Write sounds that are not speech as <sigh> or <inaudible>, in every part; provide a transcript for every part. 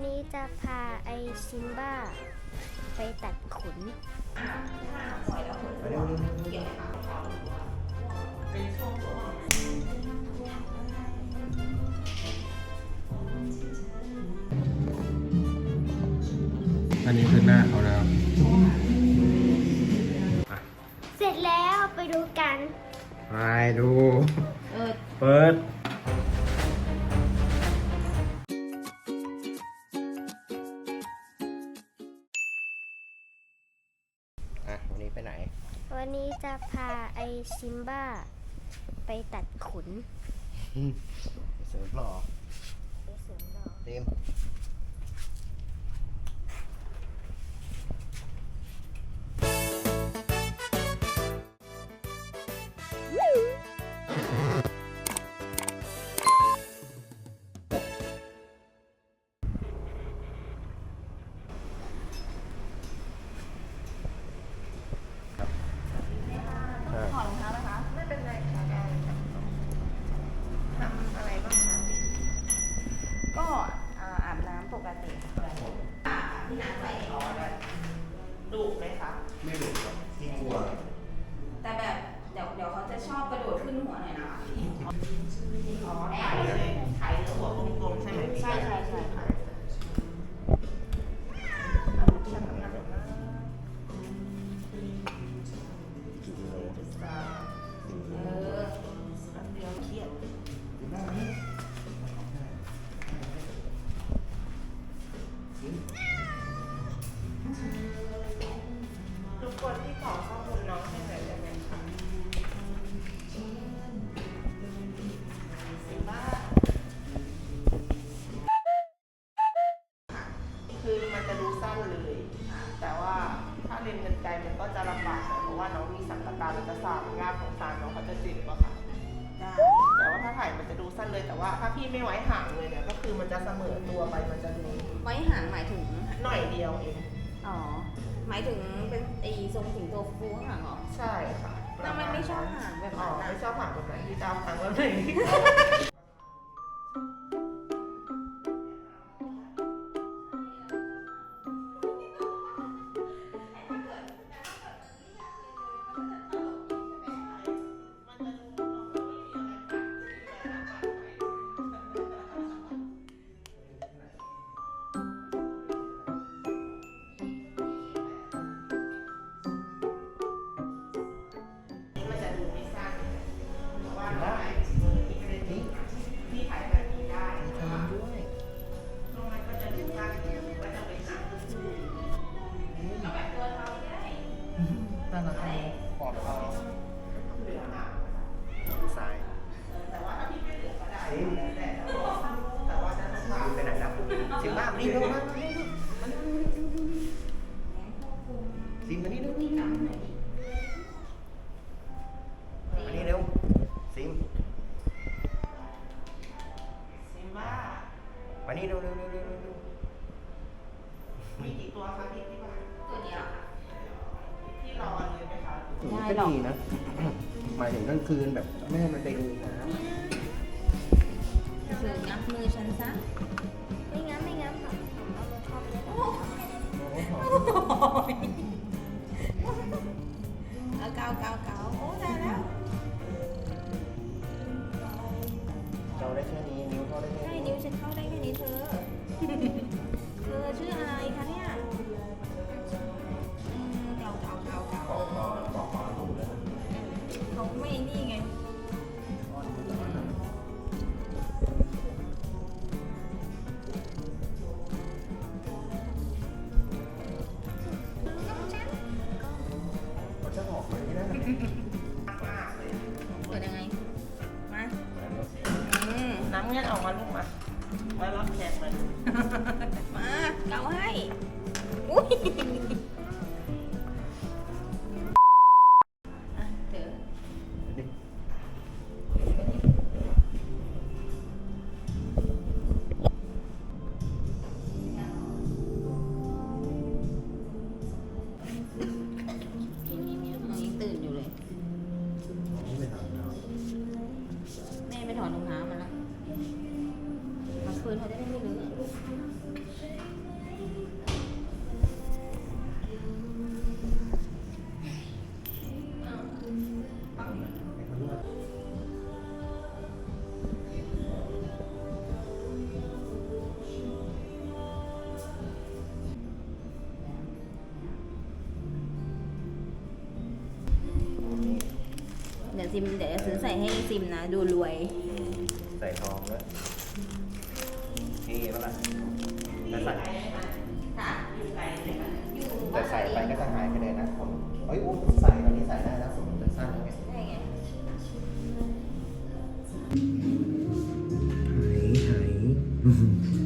วันนี้จะพาไอซิมบ้า ไปตัดขน อันนี้คือหน้าเขาแล้วเสร็จแล้วไปดูกันไปดู เออ เปิด ไอซิมบ้า ไปตัดขน เสริมหล่อไปเสริมหล่อ เต็ม น้องเขาจะเจ็บอะค่ะแต่ว่าถ้าถ่ายมันจะดูสั้นเลยแต่ว่าถ้าพี่ไม่ไว้ห่างเลยเนี่ยก็คือมันจะเสมอตัวไปมันจะดูไว้ห่างหมายถึง หน่อยเดียวเองอ๋อ หมายถึงเป็นไอ้ทรงสิงโตฟูข้างหลังเหรอใช่ค่ะทำไมไม่ชอบห่างแบบอ๋อนั้นไม่อะชอบห่างแบบไหนที่ตามทางแบบไหนมัน สิงบ้ามานี่เร็วมาสิงมานี่เร็วมานี่เร็วสิงซิมบ้ามานี่เร็วเร็วเร็วเร็วเร็วมีกี่ตัวคะที่ที่บ้านตัวเดียวค่ะที่รอเลยไหมคะก็ดีนะหมายถึงกลางคืนแบบไม่ให้มันไปดูน้คืองับมือฉันซะ เอาเกาเกาเกาโอ้ได้แล้วำเราได้แค่นี้นิ้วเขาได้แค่ใช่นี้นิ้วฉันเข้าได้แค่นี้เธอ เธอชื่ออะไร Mm-mm. <laughs> ซิมเดี๋ยวจะซื้อใส่ให้ซิมนะ ดูรวย ใส่ทองด้วยเท่ปะล่ะแต่ใส่แต่ใส่ไปก็จะหายไปเลยนะผมเฮ้ยอู้ใส่ตอนนี้ใส่ได้แล้วสมมติจะสั้นไงได้ไงหายหาย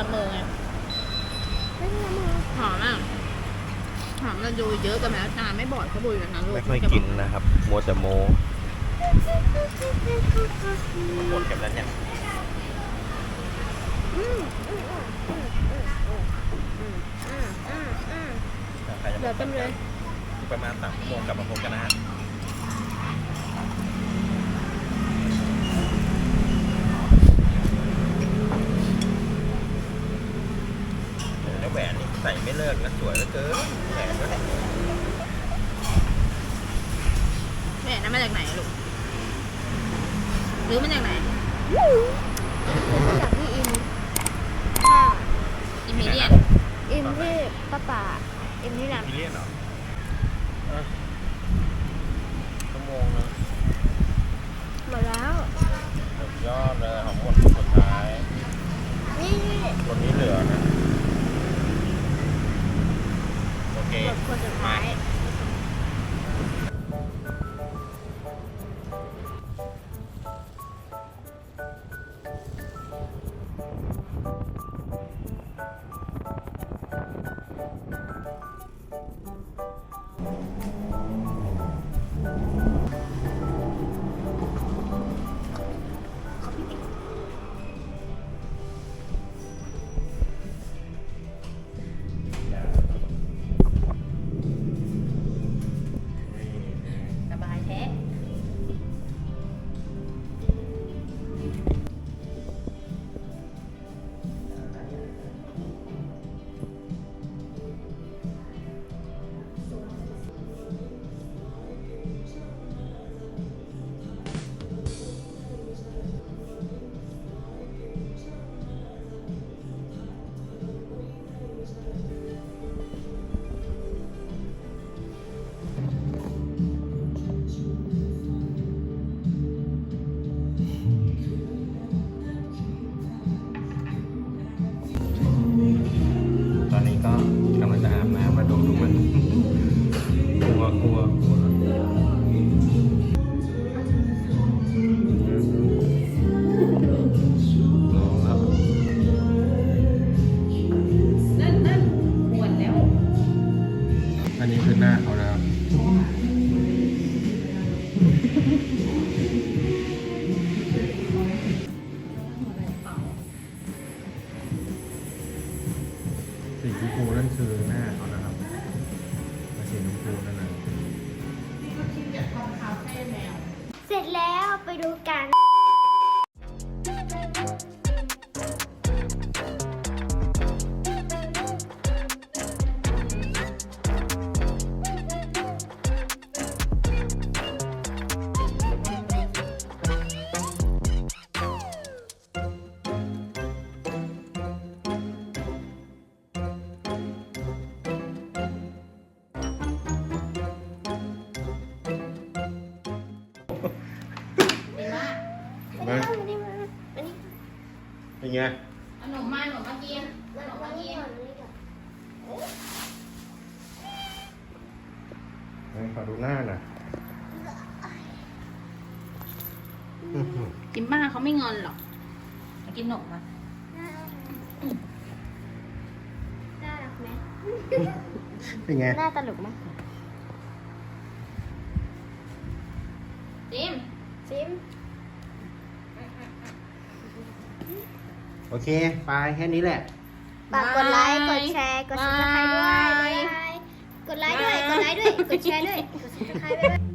อมเนื้อมือไงไม่เป็นไรมึงหอมอะหอมเราดูเยอะกันแล้วตาไม่บอดเขาบุยกันนะลูกไม่ค่อยกินนะครับมัวแต่โมหมดกันแล้วเนี่ยอืมอืมอืมอืมอืมอืมอืมใครจะเดี๋ยวเต็มเลย ประมาณสามชั่วโมงกลับมาพบกันนะฮะแล้วแหวนนี่ใส่ไม่เลิกนะสวยเหลือเกินแหวนด้วยแม่นั่นมาจากไหนลูกหรือมาจากไหนจากพี่อินค่ะอิมเมเดียนอินที่ป้าป่าอินที่ร้านมิเลียนเหรอเออชั่วโมงนะหมดแล้วสุดยอดเลยของหมดสุดท้ายนี่คนนี้เหลือนะ โอเคหมดคนสุดท้าย สีชมพูนั่นคือหน้าเขานะครับมาสีชมพูนั่นนะ เสร็จแล้วไปดูกัน เป็นไงขนมมาขนมมากินขนมมากินก่อนนี่ก่อนนไหนขอดูหน้าหน่อยอื้อหือจิมบ้าเขาไม่งอนหรอกมากินหนมมาน่ารักไหมเป็นไง น่าตลกไหมจิม ซิม โอเค ไปแค่นี้แหละ ฝากกดไลค์กดแชร์กดซับสไครต์ด้วยบ๊ายบายกดไลค์ด้วยกดไลค์ด้วยกดแชร์ด้วยกดซับสไครต์ด้วย